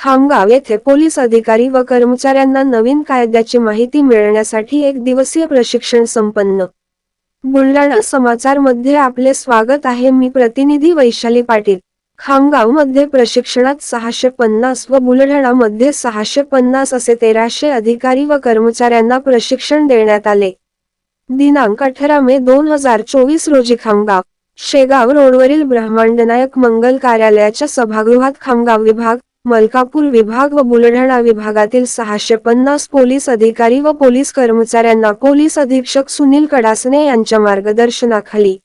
खामगाव येथे पोलीस अधिकारी व कर्मचाऱ्यांना नवीन कायद्याची माहिती मिळण्यासाठी एक दिवसीय प्रशिक्षण संपन्न. बुलढाणा समाचारमध्ये आपले स्वागत आहे. मी प्रतिनिधी वैशाली पाटील. खामगावमध्ये प्रशिक्षणात सहाशे पन्नास व बुलढाणा मध्ये सहाशे पन्नास असे तेराशे अधिकारी व कर्मचाऱ्यांना प्रशिक्षण देण्यात आले. दिनांक अठरा मे दोन हजार चोवीस रोजी खामगाव शेगाव रोडवरील ब्रह्मांडनायक मंगल कार्यालयाच्या सभागृहात खामगाव विभाग मलकापूर विभाग व बुलढाणा विभागातील सहाशे पन्नास पोलीस अधिकारी व पोलीस कर्मचाऱ्यांना पोलीस अधीक्षक सुनील कडासने यांच्या मार्गदर्शनाखाली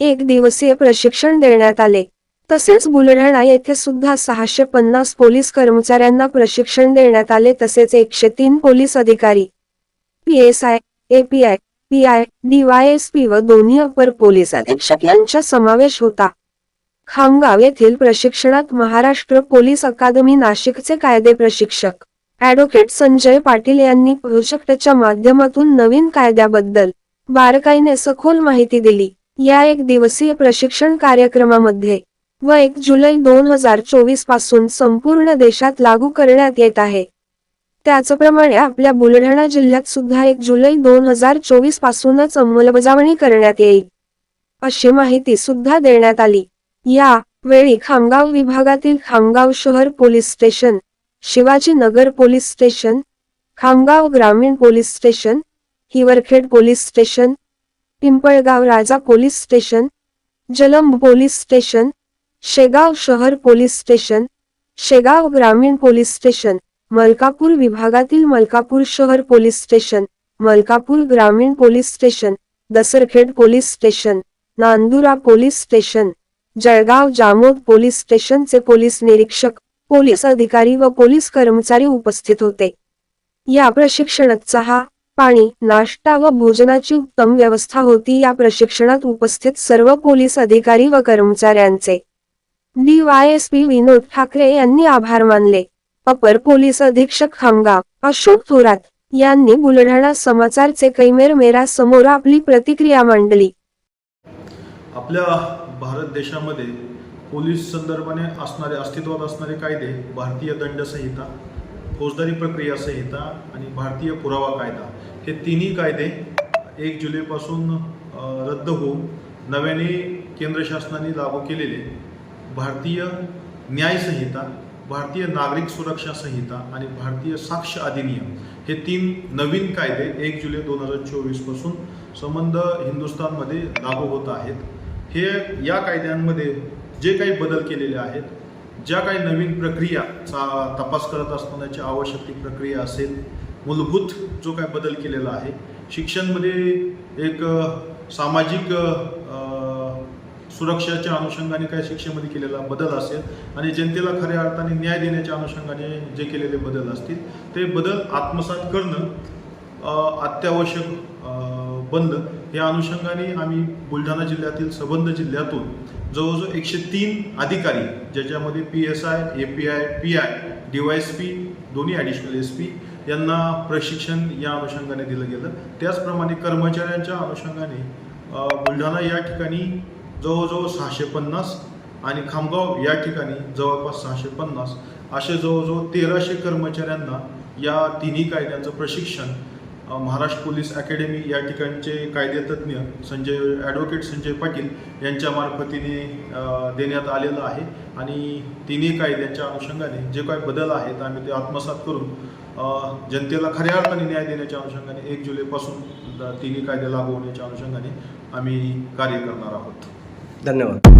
एक दिवसीय प्रशिक्षण देण्यात आले. तसेच बुलढाणा येथे सुद्धा सहाशे पन्नास पोलीस कर्मचाऱ्यांना प्रशिक्षण देण्यात आले. तसेच एकशे तीन पोलीस अधिकारी P I API P I DYSP व दोन्ही अपर पोलीस अधीक्षक यांचा समावेश होता. खामगाव येथील प्रशिक्षणात महाराष्ट्र पोलीस अकादमी नाशिकचे कायदे प्रशिक्षक ऍडव्होकेट संजय पाटील यांनी प्रोजेक्टच्या माध्यमातून नवीन कायद्याबद्दल बारकाईने सखोल माहिती दिली. या एक दिवसीय प्रशिक्षण कार्यक्रमामध्ये व एक जुलै दोन हजार चोवीसपासून संपूर्ण देशात लागू करण्यात येत आहे. त्याचप्रमाणे आपल्या बुलढाणा जिल्ह्यात सुद्धा एक जुलै दोन हजार चोवीस पासूनच अंमलबजावणी करण्यात येईल अशी माहिती सुद्धा देण्यात आली. या वेळी खामगाव विभागातील खामगाव शहर police station Shivaji Nagar police station Khamgaon ग्रामीण police station Hiwarkhed police station Pimpalgaon Raja police station Jalamb police station Shegaon शहर पोलीस स्टेशन शेगाव ग्रामीण पोलीस स्टेशन मलकापूर विभागातील मलकापूर शहर पोलीस स्टेशन मलकापूर ग्रामीण police station Dasarkhed police station Nandura police station Jalgaon Jamod police स्टेशनचे police निरीक्षक police अधिकारी व police कर्मचारी उपस्थित होते. या प्रशिक्षणात चहा पाणी नाश्ता व भोजनाची उत्तम व्यवस्था होती. या प्रशिक्षणात उपस्थित सर्व पोलीस अधिकारी व कर्मचाऱ्यांचे. डीवायएसपी विनोद ठाकरे यांनी आभार मानले. अपर पोलीस अधीक्षक खामगाव अशोक थोरात यांनी बुलढाणा समाचारचे कैमेर मेरा समोर आपली प्रतिक्रिया मांडली. आपल्या भारत देशामध्ये पोलीस संदर्भाने असणारे अस्तित्वात असणारे कायदे भारतीय दंड संहिता फौजदारी प्रक्रिया संहिता आणि भारतीय पुरावा कायदा हे तिन्ही कायदे एक जुलैपासून रद्द होऊन नव्याने केंद्र शासनाने लागू केलेले भारतीय न्यायसंहिता भारतीय नागरिक सुरक्षा संहिता आणि भारतीय साक्ष अधिनियम हे तीन नवीन कायदे एक जुलै दोन हजार चोवीसपासून संबंध हिंदुस्थानमध्ये लागू होत आहेत. हे या कायद्यांमध्ये जे काही बदल केलेले आहेत ज्या काही नवीन प्रक्रिया चा तपास करत असतानाची आवश्यक ती प्रक्रिया असेल मूलभूत जो काही बदल केलेला आहे शिक्षणमध्ये एक सामाजिक सुरक्षाच्या अनुषंगाने काय शिक्षेमध्ये केलेला बदल असेल आणि जनतेला खऱ्या अर्थाने न्याय देण्याच्या अनुषंगाने जे केलेले बदल असतील ते बदल आत्मसात करणं अत्यावश्यक बंद. या अनुषंगाने आम्ही बुलढाणा जिल्ह्यातील सबंध जिल्ह्यातून जवळजवळ एकशे तीन अधिकारी ज्याच्यामध्ये P S I A P I P I D Y S P दोन्ही ॲडिशनल एस पी यांना प्रशिक्षण या अनुषंगाने दिलं गेलं. त्याचप्रमाणे कर्मचाऱ्यांच्या अनुषंगाने बुलढाणा या ठिकाणी जवळजवळ सहाशे पन्नास आणि खामगाव या ठिकाणी जवळपास सहाशे पन्नास असे जवळजवळ तेराशे कर्मचाऱ्यांना या तिन्ही कायद्यांचं प्रशिक्षण महाराष्ट्र पोलीस अकॅडमी या ठिकाणचे कायदेतज्ञ संजय ॲडव्होकेट संजय पाटील यांच्या मार्फतीने देण्यात आलेलं आहे. आणि तिन्ही कायद्यांच्या अनुषंगाने जे काय बदल आहेत आम्ही ते आत्मसात करून जनतेला खऱ्या अर्थाने न्याय देण्याच्या अनुषंगाने एक जुलैपासून तिन्ही कायदे लागू होण्याच्या अनुषंगाने आम्ही कार्य करणार आहोत. धन्यवाद.